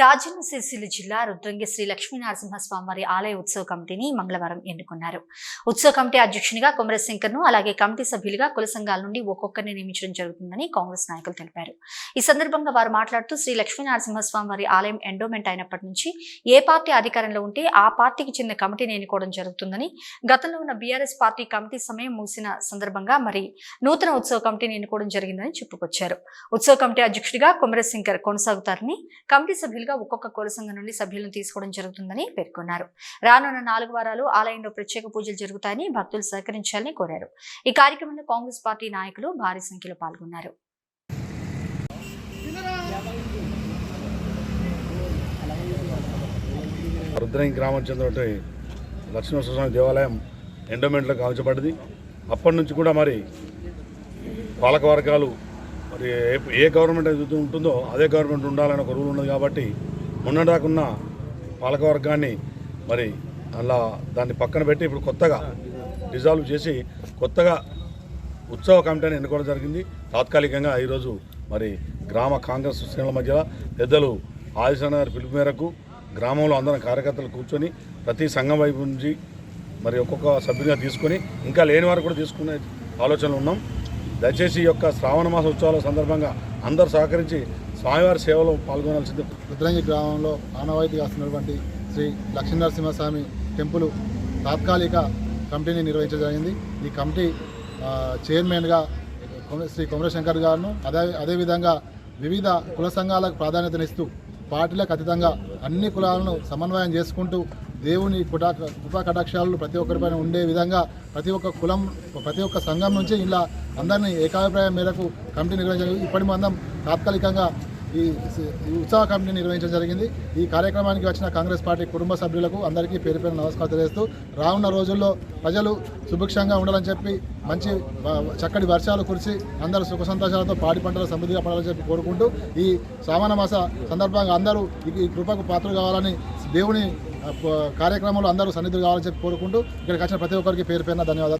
రాజన్న సిరిసిల్ల జిల్లా రుద్రంగి శ్రీ లక్ష్మీనరసింహస్వామివారి ఆలయ ఉత్సవ కమిటీని మంగళవారం ఎన్నుకున్నారు. ఉత్సవ కమిటీ అధ్యక్షునిగా కుమరశంకర్ను అలాగే కమిటీ సభ్యులుగా కుల సంఘాల నుండి ఒక్కొక్కరిని నియమించడం జరుగుతుందని కాంగ్రెస్ నాయకులు తెలిపారు. ఈ సందర్భంగా వారు మాట్లాడుతూ శ్రీ లక్ష్మీనరసింహస్వామివారి ఆలయం ఎండోమెంట్ అయినప్పటి నుంచి ఏ పార్టీ అధికారంలో ఉంటే ఆ పార్టీకి చెందిన కమిటీని ఎన్నుకోవడం జరుగుతుందని గతంలో ఉన్న బీఆర్ఎస్ పార్టీ కమిటీ సమయం ముగిసిన సందర్భంగా మరి నూతన ఉత్సవ కమిటీని ఎన్నుకోవడం జరిగిందని చెప్పుకొచ్చారు. ఉత్సవ కమిటీ అధ్యక్షుడిగా కుమరశంకర్ కొనసాగుతారని కమిటీ సభ్యులు సభ్యులుగా ఒక్కొక్క కుల సంఘం నుండి సభ్యులను తీసుకోవడం జరుగుతుందని పేర్కొన్నారు. రానున్న నాలుగు వారాలు ఆలయంలో ప్రత్యేక పూజలు జరుగుతాయని భక్తులు సహకరించాలని కోరారు. ఈ కార్యక్రమంలో కాంగ్రెస్ పార్టీ నాయకులు భారీ సంఖ్యలో పాల్గొన్నారు. రుద్రంగి గ్రామం చెందినటువంటి లక్ష్మీనరసింహస్వామి దేవాలయం ఎండోమెంట్లో కాల్చబడింది అప్పటి నుంచి కూడా మరి పాలక వర్గాలు మరి ఏ ఏ గవర్నమెంట్ అయితే ఉంటుందో అదే గవర్నమెంట్ ఉండాలని ఒక రూల్ ఉన్నది కాబట్టి మొన్నదాకున్న పాలకవర్గాన్ని మరి అలా దాన్ని పక్కన పెట్టి ఇప్పుడు కొత్తగా డిజాల్వ్ చేసి కొత్తగా ఉత్సవ కమిటీని ఎన్నుకోవడం జరిగింది. తాత్కాలికంగా ఈరోజు మరి గ్రామ కాంగ్రెస్ శ్రేణుల మధ్య పెద్దలు ఆదిశనాథ్ గారి పిలుపు మేరకు గ్రామంలో అందరం కార్యకర్తలు కూర్చొని ప్రతి సంఘం వైపు నుంచి మరి ఒక్కొక్క సభ్యునిగా తీసుకొని ఇంకా లేని వారు కూడా తీసుకునే ఆలోచనలు ఉన్నాం. దయచేసి ఈ యొక్క శ్రావణ మాస ఉత్సవాల సందర్భంగా అందరూ సహకరించి స్వామివారి సేవలో పాల్గొనాల్సింది. రుద్రంగి గ్రామంలో ఆనవాయితీగా వస్తున్నటువంటి శ్రీ లక్ష్మీనరసింహస్వామి టెంపుల్ తాత్కాలిక కమిటీని నిర్వహించడం జరిగింది. ఈ కమిటీ చైర్మన్గా శ్రీ కొమరశంకర్ గారును అదే అదేవిధంగా వివిధ కుల సంఘాలకు ప్రాధాన్యతనిస్తూ పార్టీలకు అతీతంగా అన్ని కులాలను సమన్వయం చేసుకుంటూ దేవుని కుటా కృపా కటాక్షాలు ప్రతి ఒక్కరిపైన ఉండే విధంగా ప్రతి ఒక్క కులం ప్రతి ఒక్క సంఘం నుంచి ఇలా అందరినీ ఏకాభిప్రాయం మేరకు కమిటీ నిర్వహించారు ఇప్పటి మందం తాత్కాలికంగా ఈ ఉత్సవ కమిటీ నిర్వహించడం జరిగింది. ఈ కార్యక్రమానికి వచ్చిన కాంగ్రెస్ పార్టీ కుటుంబ సభ్యులకు అందరికీ పేరు పేరు నమస్కారం తెలియజేస్తూ రానున్న రోజుల్లో ప్రజలు సుభిక్షంగా ఉండాలని చెప్పి మంచి చక్కటి వర్షాలు కురిసి అందరూ సుఖ సంతోషాలతో పాడి పంటలు సమృద్ధిగా పడాలని చెప్పి కోరుకుంటూ ఈ శ్రావణ మాస సందర్భంగా అందరూ ఈ- కృపకు పాత్రలు కావాలని దేవుని కార్యక్రమంలో అందరూ సన్నిధులు కావాలని చెప్పి కోరుకుంటూ ఇక్కడికి వచ్చిన ప్రతి ఒక్కరికి పేరు పేరున ధన్యవాదాలు.